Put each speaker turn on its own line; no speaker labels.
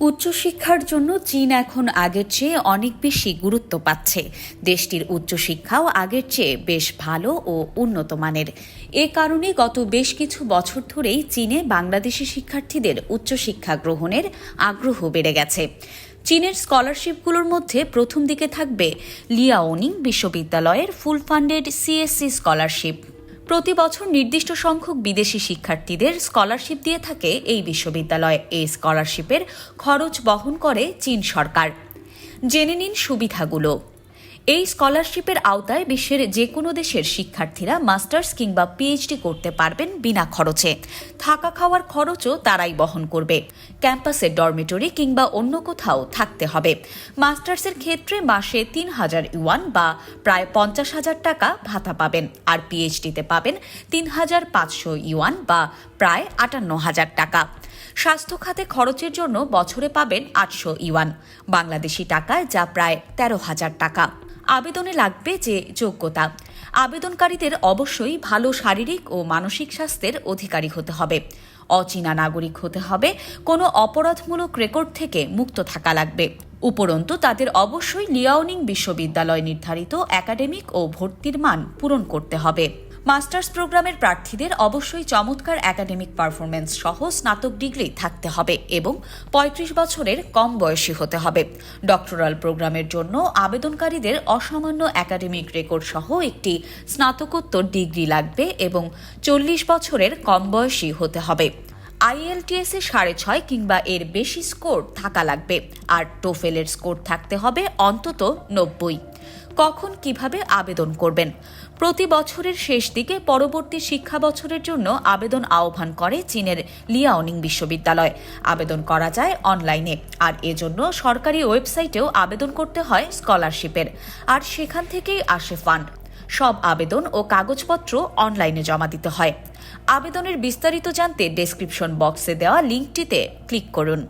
উচ্চশিক্ষার জন্য চীন এখন আগের চেয়ে অনেক বেশি গুরুত্ব পাচ্ছে। দেশটির উচ্চশিক্ষাও আগের চেয়ে বেশ ভালো ও উন্নত মানের। এ কারণে গত বেশ কিছু বছর ধরেই চীনে বাংলাদেশি শিক্ষার্থীদের উচ্চশিক্ষা গ্রহণের আগ্রহ বেড়ে গেছে। চীনের স্কলারশিপগুলোর মধ্যে প্রথম দিকে থাকবে লিয়াওনিং বিশ্ববিদ্যালয়ের ফুল ফান্ডেড সিএসসি স্কলারশিপ। প্রতি বছর নির্দিষ্ট সংখ্যক বিদেশি শিক্ষার্থীদের স্কলারশিপ দিয়ে থাকে এই বিশ্ববিদ্যালয়। এই স্কলারশিপের খরচ বহন করে চীন সরকার। জেনে নিন সুবিধাগুলো। এই স্কলারশিপের আওতায় বিশ্বের যে কোনো দেশের শিক্ষার্থীরা মাস্টার্স কিংবা পিএইচডি করতে পারবেন বিনা খরচে। থাকা খাওয়ার খরচও তারাই বহন করবে। ক্যাম্পাসের ডরমিটরি কিংবা অন্য কোথাও থাকতে হবে। মাস্টার্সের ক্ষেত্রে মাসে তিন হাজার ইউয়ান বা প্রায় পঞ্চাশ হাজার টাকা ভাতা পাবেন। আর পিএইচডিতে পাবেন তিন হাজার পাঁচশো ইউয়ান বা প্রায় আটান্ন হাজার টাকা। স্বাস্থ্য খাতে খরচের জন্য বছরে পাবেন আটশো ইউয়ান। বাংলাদেশি টাকায় যা প্রায় তেরো হাজার টাকা। আবেদনে লাগবে যে যোগ্যতা। আবেদনকারীদের অবশ্যই ভালো শারীরিক ও মানসিক স্বাস্থ্যের অধিকারী হতে হবে। অচীনা নাগরিক হতে হবে। কোনো অপরাধমূলক রেকর্ড থেকে মুক্ত থাকা লাগবে। উপরন্তু তাদের অবশ্যই লিয়াওনিং বিশ্ববিদ্যালয় নির্ধারিত একাডেমিক ও ভর্তির মান পূরণ করতে হবে। মাস্টার্স প্রোগ্রামের প্রার্থীদের অবশ্যই চমৎকার একাডেমিক পারফরমেন্স সহ স্নাতক ডিগ্রি থাকতে হবে এবং ৩৫ বছরের কম বয়সী হতে হবে। ডক্টরাল প্রোগ্রামের জন্য আবেদনকারীদের অসামান্য একাডেমিক রেকর্ড সহ একটি স্নাতকোত্তর ডিগ্রি লাগবে এবং চল্লিশ বছরের কম বয়সী হতে হবে। আইএলটিএস সাড়ে ছয় কিংবা এর বেশি স্কোর থাকা লাগবে। আর টোফেলের স্কোর থাকতে হবে অন্তত নব্বই। কখন কীভাবে আবেদন করবেন? প্রতি বছরের শেষ দিকে পরবর্তী শিক্ষা বছরের জন্য আবেদন আহ্বান করে চীনের লিয়াওনিং বিশ্ববিদ্যালয়। আবেদন করা যায় অনলাইনে। আর এজন্য সরকারি ওয়েবসাইটেও আবেদন করতে হয় স্কলারশিপের। আর সেখান থেকেই আসে ফান্ড। সব আবেদন ও কাগজপত্র অনলাইনে জমা দিতে হয়। আবেদনের বিস্তারিত জানতে ডেসক্রিপশন বক্সে দেওয়া লিঙ্কটিতে ক্লিক করুন।